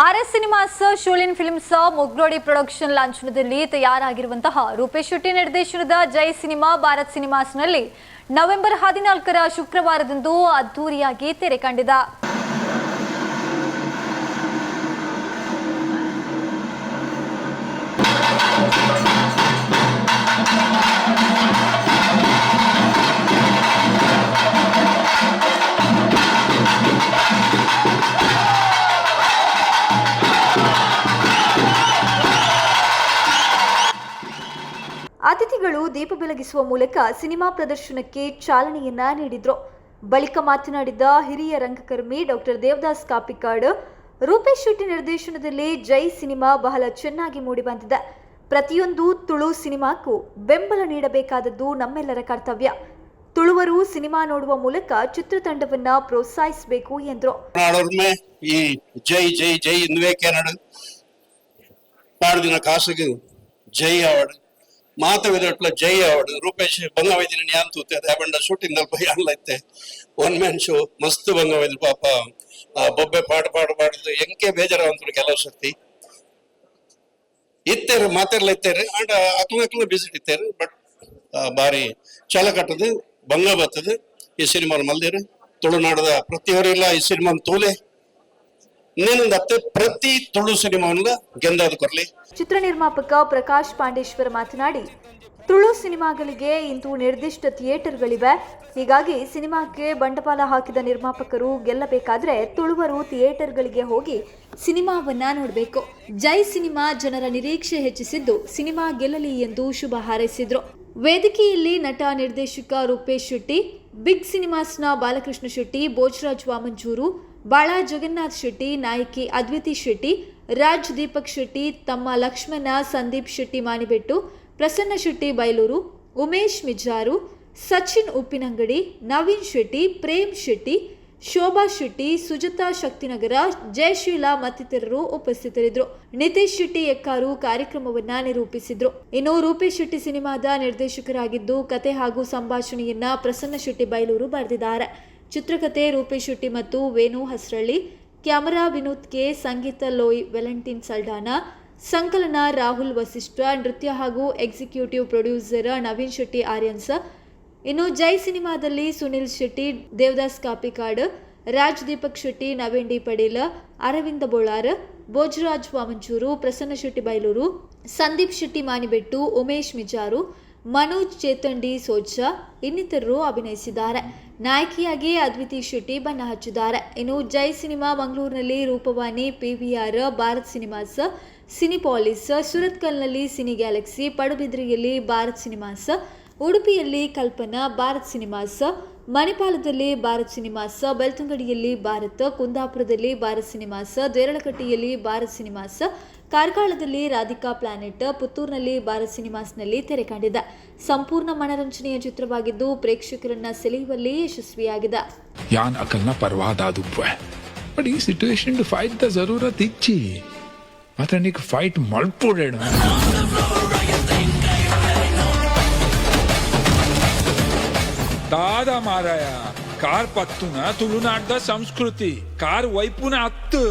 R S cinemas Sholin films, Mugrodi production ಲಾಂಛನದಲ್ಲಿ ತಯಾರಾಗಿರುವಂತಹ ರೂಪೇಶ್ ಶೆಟ್ಟಿ ನಿರ್ದೇಶನದ Jai cinema, Bharat ಸಿನಿಮಾಸ್ನಲ್ಲಿ ನವೆಂಬರ್ ಹದಿನಾಲ್ಕರ ಶುಕ್ರವಾರದಂದು ಅದ್ದೂರಿಯಾಗಿ ತೆರೆ ಕಂಡಿದೆ. ಅಭಿಮಾನಿಗಳು ದೀಪ ಬೆಳಗಿಸುವ ಮೂಲಕ ಸಿನಿಮಾ ಪ್ರದರ್ಶನಕ್ಕೆ ಚಾಲನೆಯನ್ನ ನೀಡಿದ್ರು. ಬಳಿಕ ಮಾತನಾಡಿದ ಹಿರಿಯ ರಂಗಕರ್ಮಿ ಡಾಕ್ಟರ್ ದೇವದಾಸ್ ಕಾಪಿಕಾಡ್, ರೂಪೇಶ್ ಶೆಟ್ಟಿ ನಿರ್ದೇಶನದಲ್ಲಿ ಜೈ ಸಿನಿಮಾ ಬಹಳ ಚೆನ್ನಾಗಿ ಮೂಡಿ ಬಂದಿದೆ. ಪ್ರತಿಯೊಂದು ತುಳು ಸಿನಿಮಾಕ್ಕೂ ಬೆಂಬಲ ನೀಡಬೇಕಾದದ್ದು ನಮ್ಮೆಲ್ಲರ ಕರ್ತವ್ಯ. ತುಳುವರು ಸಿನಿಮಾ ನೋಡುವ ಮೂಲಕ ಚಿತ್ರತಂಡವನ್ನ ಪ್ರೋತ್ಸಾಹಿಸಬೇಕು ಎಂದರು. ಈ ಜೈ ಜೈ ಜೈ ಕನ್ನಡ ದಿನ ಜೈ ಅವಾರ್ಡ್. ಆವಡು ರೂಪೇಶ್ ಬಂಗವೈದಿನ ನ್ಯಾನ್ ತೂತೆ ಅದೇ ಬಂಡ ಶೂಟಿಂಗ್ನಲ್ಲಿ ಭಯ ಅನ್ಲೈತೆ ಒನ್ ಮ್ಯಾನ್ ಶೋ ಮಸ್ತ್ ಬಂಗಾವೈದ್ ಪಾಪ. ಆ ಬೊಬ್ಬೆ ಪಾಡು ಪಾಡು ಪಾಡಿದ್ದು ಎಂಕೆ ಬೇಜಾರ ಅಂತ ಕೆಲವು ಸರ್ತಿ. ಇತ್ತೇರು ಮಾತೆಲ್ಲ ಅಂಡ್ ಅಕ್ಲ ಅಕ್ಲ ಬಿಸಿಟ್ ಇತ್ತೇರು ಬಟ್ ಬಾರಿ ಛಲ ಕಟ್ಟದು ಬಂಗ ಬರ್ತದೆ ಈ ಸಿನಿಮಾ ಮಲ್ದಿರು ತುಳುನಾಡದ ಪ್ರತಿಯೊರಿಲ್ಲ ಈ ಸಿನಿಮಾ ತೋಲೆ. ಪ್ರತಿ ತುಳು ಚಿತ್ರ ನಿರ್ಮಾಪಕ ಪ್ರಕಾಶ್ ಪಾಂಡೇಶ್ವರ್ ಮಾತನಾಡಿ, ತುಳು ಸಿನಿಮಾಗಳಿಗೆ ಇಂದು ನಿರ್ದಿಷ್ಟ ಥಿಯೇಟರ್ಗಳಿವೆ. ಹೀಗಾಗಿ ಸಿನಿಮಾಕ್ಕೆ ಬಂಡವಾಳ ಹಾಕಿದ ನಿರ್ಮಾಪಕರು ಗೆಲ್ಲಬೇಕಾದ್ರೆ ತುಳುವರು ಥಿಯೇಟರ್ಗಳಿಗೆ ಹೋಗಿ ಸಿನಿಮಾವನ್ನ ನೋಡಬೇಕು. ಜೈ ಸಿನಿಮಾ ಜನರ ನಿರೀಕ್ಷೆ ಹೆಚ್ಚಿಸಿದ್ದು ಸಿನಿಮಾ ಗೆಲ್ಲಲಿ ಎಂದು ಶುಭ ಹಾರೈಸಿದ್ರು. ವೇದಿಕೆಯಲ್ಲಿ ನಟ ನಿರ್ದೇಶಕ ರೂಪೇಶ್ ಶೆಟ್ಟಿ ಬಿಗ್ ಸಿನಿಮಾಸ್ನ ಬಾಲಕೃಷ್ಣ ಶೆಟ್ಟಿ, ಭೋಜರಾಜ್ ವಾಮಂಚೂರು ಬಾಳ ಜಗನ್ನಾಥ್ ಶೆಟ್ಟಿ, ನಾಯಕಿ ಅದ್ವಿತಿ ಶೆಟ್ಟಿ, ರಾಜ್ ದೀಪಕ್ ಶೆಟ್ಟಿ, ತಮ್ಮ ಲಕ್ಷ್ಮಣ ಸಂದೀಪ್ ಶೆಟ್ಟಿ ಮಾನಿಬೆಟ್ಟು ಪ್ರಸನ್ನ ಶೆಟ್ಟಿ ಬೈಲೂರು, ಉಮೇಶ್ ಮಿಜಾರು, ಸಚಿನ್ ಉಪ್ಪಿನಂಗಡಿ, ನವೀನ್ ಶೆಟ್ಟಿ, ಪ್ರೇಮ್ ಶೆಟ್ಟಿ ಶೋಭಾ ಶೆಟ್ಟಿ, ಸುಜತಾ ಶಕ್ತಿನಗರ ಜಯಶೀಲಾ ಮತ್ತಿತರರು ಉಪಸ್ಥಿತರಿದ್ದರು. ನಿತೇಶ್ ಶೆಟ್ಟಿ ಎಕ್ಕಾರು ಕಾರ್ಯಕ್ರಮವನ್ನ ನಿರೂಪಿಸಿದ್ರು. ಇನ್ನು ರೂಪೇಶ್ ಶೆಟ್ಟಿ ಸಿನಿಮಾದ ನಿರ್ದೇಶಕರಾಗಿದ್ದು ಕತೆ ಹಾಗೂ ಸಂಭಾಷಣೆಯನ್ನ ಪ್ರಸನ್ನ ಶೆಟ್ಟಿ ಬೈಲೂರು ಬರೆದಿದ್ದಾರೆ. ಚಿತ್ರಕಥೆ ರೂಪೇಶ್ ಶೆಟ್ಟಿ ಮತ್ತು ವೇಣು ಹಸ್ರಳ್ಳಿ, ಕ್ಯಾಮರಾ ವಿನೋದ್ ಕೆ, ಸಂಗೀತ ಲೋಯ್, ವೆಲೆಂಟಿನ್ ಸಲ್ಡಾನ, ಸಂಕಲನ ರಾಹುಲ್ ವಸಿಷ್ಠ, ನೃತ್ಯ ಹಾಗೂ ಎಕ್ಸಿಕ್ಯೂಟಿವ್ ಪ್ರೊಡ್ಯೂಸರ್ ನವೀನ್ ಶೆಟ್ಟಿ ಆರ್ಯನ್ಸ್ ಇನ್ನು ಜೈ ಸಿನಿಮಾದಲ್ಲಿ ಸುನಿಲ್ ಶೆಟ್ಟಿ, ದೇವದಾಸ್ ಕಾಪಿಕಾಡ್, ರಾಜ್ ದೀಪಕ್ ಶೆಟ್ಟಿ ನವೀನ್ ಡಿ ಪಡೀಲ್ ಅರವಿಂದ ಬೋಳಾರ್ ಭೋಜರಾಜ್ ವಾಮಂಚೂರು, ಪ್ರಸನ್ನ ಶೆಟ್ಟಿ ಬೈಲೂರು, ಸಂದೀಪ್ ಶೆಟ್ಟಿ ಮಾನಿಬೆಟ್ಟು ಉಮೇಶ್ ಮಿಜಾರು, ಮನೋಜ್ ಚೇತನ್ ಡಿ ಸೋಜಾ ಇನ್ನಿತರರು ಅಭಿನಯಿಸಿದ್ದಾರೆ. ನಾಯಕಿಯಾಗಿ ಅದ್ವಿತಿ ಶೆಟ್ಟಿ ಬಣ್ಣ ಹಚ್ಚಿದ್ದಾರೆ. ಇನ್ನು ಜೈ ಸಿನಿಮಾ ಮಂಗಳೂರಿನಲ್ಲಿ Roopavani PVR Bharat cinemas, Cinepolis, ಸುರತ್ಕಲ್ನಲ್ಲಿ ಸಿನಿ ಗ್ಯಾಲಕ್ಸಿ ಪಡುಬಿದ್ರಿಯಲ್ಲಿ ಭಾರತ್ ಸಿನಿಮಾಸ್ ಉಡುಪಿಯಲ್ಲಿ ಕಲ್ಪನಾ ಭಾರತ್ ಸಿನಿಮಾಸ್ ಮಣಿಪಾಲದಲ್ಲಿ ಭಾರತ್ ಸಿನಿಮಾಸ್ ಬೆಳ್ತಂಗಡಿಯಲ್ಲಿ ಭಾರತ್, ಕುಂದಾಪುರದಲ್ಲಿ ಭಾರತ್ ಸಿನಿಮಾಸ್ ದೇರಳಕಟ್ಟೆಯಲ್ಲಿ ಭಾರತ್ ಸಿನಿಮಾಸ್ ಕಾರ್ಕಳದಲ್ಲಿ ರಾಧಿಕಾ ಪ್ಲಾನೆಟ್, ಪುತ್ತೂರಿನಲ್ಲಿ ಭಾರತ್ ಸಿನಿಮಾಸ್ನಲ್ಲಿ ತೆರೆ ಕಂಡಿದೆ ಸಂಪೂರ್ಣ ಮನರಂಜನೆಯ ಚಿತ್ರವಾಗಿದ್ದು ಪ್ರೇಕ್ಷಕರನ್ನ ಸೆಳೆಯುವಲ್ಲಿ ಯಶಸ್ವಿಯಾಗಿದೆ. ಯಾನ್ ಅಕಲ್ನ ಪರ್ವಾದಾದು ಬಟ್ ಈ ಫೈಟ್ ದ ಜರೂರತ್ ಇಚ್ಚಿ. ಫೈಟ್ ದಾದ ಮಾರಾಯ ಕಾರ್ ಪತ್ತುನ ತುಳುನಾಡ್ದ ಸಂಸ್ಕೃತಿ ಕಾರ್ ವೈಪುನ ಹತ್ತು